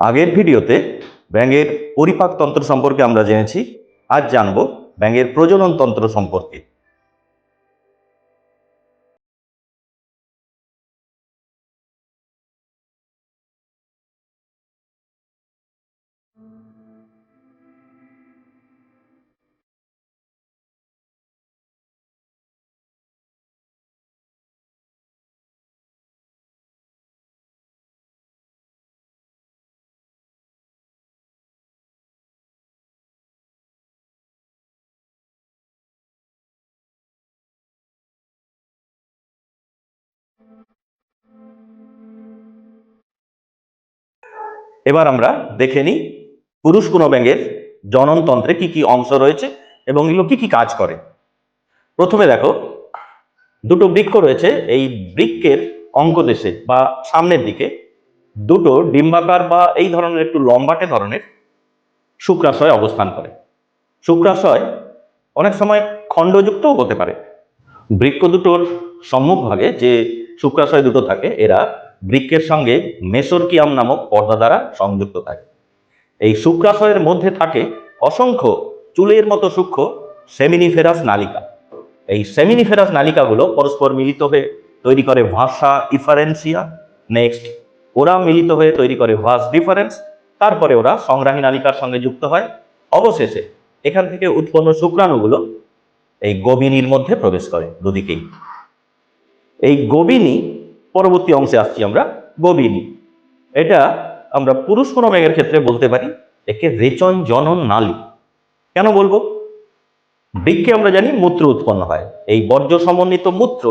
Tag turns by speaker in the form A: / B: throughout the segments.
A: আগের ভিডিওতে ব্যাঙের পরিপাকতন্ত্র সম্পর্কে আমরা জেনেছি। আজ জানব ব্যাঙের প্রজনন তন্ত্র সম্পর্কে। এবার আমরা দেখে নিই পুরুষ কোনো ব্যাঙের জননতন্ত্রে কি কি অংশ রয়েছে এবং এগুলো কি কি কাজ করে। প্রথমে দেখো, দুটো বৃক্ষ রয়েছে, এই বৃক্ষের অঙ্কদেশে বা সামনের দিকে দুটো ডিম্বাকার বা এই ধরনের একটু লম্বাটে ধরনের শুক্রাশয় অবস্থান করে। শুক্রাশয় অনেক সময় খণ্ডযুক্তও হতে পারে। বৃক্ষ দুটোর সম্মুখভাগে যে শুক্রাশয় দুটো থাকে, এরা বৃক্ষের সঙ্গে মেসোরকিয়াম নামক পর্দা দ্বারা সংযুক্ত থাকে। এই শুক্রাশয়ের মধ্যে থাকে অসংখ্য চুলের মতো সূক্ষ্ম সেমিনিফেরাস নালিকা। এই সেমিনিফেরাস নালিকাগুলো পরস্পর মিলিত হয়ে তৈরি করে ভাষা ইফারেন্সিয়া নেক্সট, ওরা মিলিত হয়ে তৈরি করে ভাস ডিফারেন্স। তারপরে ওরা সংগ্রাহী নালিকার সঙ্গে যুক্ত হয়। অবশেষে এখান থেকে উৎপন্ন শুক্রাণুগুলো এই গবিনীর মধ্যে প্রবেশ করে দুদিকেই। এই গবিনী পরবর্তী অংশে আসছি আমরা, গবিনী। এটা আমরা পুরুষ কোনো ব্যাঙের ক্ষেত্রে বলতে পারি, একে রেচন জনন নালী। কেন বলব? বৃক্ষে আমরা জানি মূত্র উৎপন্ন হয়। এই বর্জ্য সমন্বিত মূত্র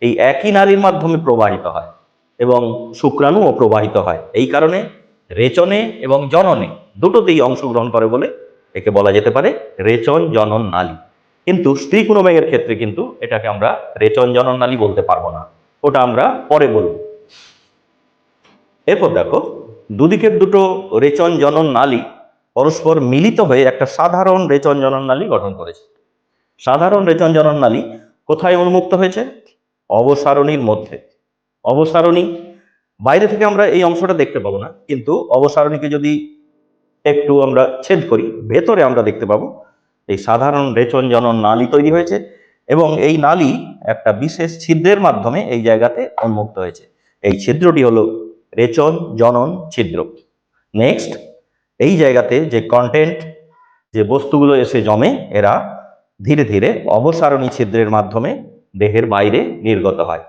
A: এই একই নারীর মাধ্যমে প্রবাহিত হয় এবং শুক্রাণুও প্রবাহিত হয়। এই কারণে রেচনে এবং জননে দুটোতেই অংশগ্রহণ করে বলে একে বলা যেতে পারে রেচন জনন নালী। কিন্তু স্ত্রী কোনো ব্যাঙের ক্ষেত্রে কিন্তু এটাকে আমরা রেচন জনন নালী বলতে পারব না। ওটা আমরা পরে বলব। এরপর দেখো, দুদিকের দুটো রেচন জনন নালী পরস্পর মিলিত হয়ে একটা সাধারণ রেচন জনন নালী গঠন করেছে। সাধারণ রেচন জনন নালী কোথায় উন্মুক্ত হয়েছে? অবসারণীর মধ্যে। অবসারণী, বাইরে থেকে আমরা এই অংশটা দেখতে পাবো না, কিন্তু অবসারণীকে যদি একটু আমরা ছেদ করি, ভেতরে আমরা দেখতে পাবো, এই সাধারণ রেচন জনন নালী তৈরি হয়েছে। এবং এই নালী একটা বিশেষ ছিদ্রের মাধ্যমে এই জায়গাতে উন্মুক্ত হয়েছে। এই ছিদ্রটি হলো রেচন জনন ছিদ্র। নেক্সট এই জায়গাতে যে কন্টেন্ট যে বস্তুগুলো এসে জমে, এরা ধীরে ধীরে অবসারণী ছিদ্রের মাধ্যমে দেহের বাইরে নির্গত হয়।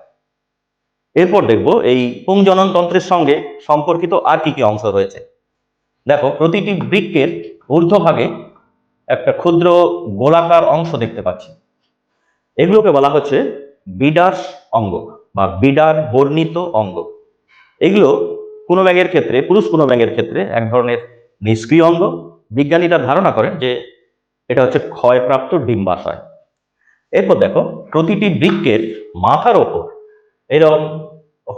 A: এরপর দেখব এই পুংজনন তন্ত্রের সঙ্গে সম্পর্কিত আর কি কি অংশ রয়েছে। দেখো, প্রতিটি বৃক্ষের ঊর্ধ্বভাগে একটা ক্ষুদ্র গোলাকার অংশ দেখতে পাচ্ছি। এগুলোকে বলা হচ্ছে বিডার অঙ্গ বা বিডার বর্ণিত অঙ্গ। এগুলো কোনো ব্যাঙের ক্ষেত্রে, পুরুষ কোনো ব্যাঙের ক্ষেত্রে এক ধরনের নিষ্ক্রিয় অঙ্গ। বিজ্ঞানীরা ধারণা করেন যে এটা হচ্ছে ক্ষয়প্রাপ্ত ডিম্বাশয়। এরপর দেখো, প্রতিটি বৃক্ষের মাথার ওপর এরকম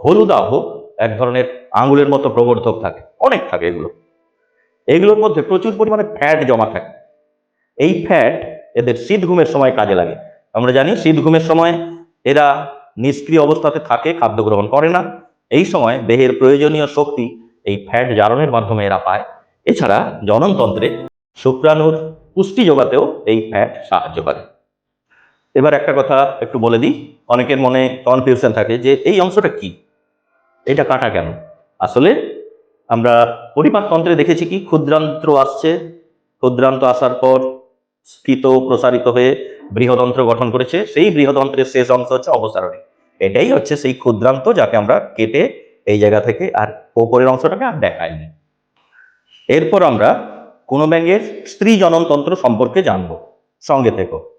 A: হলুদাভ এক ধরনের আঙুলের মতো প্রবর্ধক থাকে, অনেক থাকে এগুলো। এগুলোর মধ্যে প্রচুর পরিমাণে ফ্যাট জমা থাকে। এই ফ্যাট এদের শীত ঘুমের সময় কাজে লাগে। আমরা জানি শীত ঘুমের সময় এরা নিষ্ক্রিয় অবস্থাতে থাকে, খাদ্য গ্রহণ করে না। এই সময় দেহের প্রয়োজনীয় শক্তি এই ফ্যাট জারণের মাধ্যমে এরা পায়। এছাড়া জননতন্ত্রে শুক্রাণুর পুষ্টি যোগাতেও এই ফ্যাট সাহায্য করে। এবার একটা কথা একটু বলে দিই, অনেকের মনে কনফিউশন থাকে যে এই অংশটা কি? এটা কাটা কেন? আসলে আমরা পরিপাক তন্ত্রে দেখেছি কি, ক্ষুদ্রান্ত্র আসছে। ক্ষুদ্রান্ত আসার পর স্ফীত প্রসারিত হয়ে বৃহদন্ত্র গঠন করেছে, সেই বৃহদন্ত্রের শেষ অংশ হচ্ছে অবসারণী এটাই হচ্ছে সেই ক্ষুদ্রান্ত যাকে আমরা কেটে এই জায়গা থেকে আর ওপরের অংশটাকে আর দেখাইনি। এরপর আমরা কোনো ব্যাঙের স্ত্রী জননতন্ত্র সম্পর্কে জানব। সঙ্গে থেকো।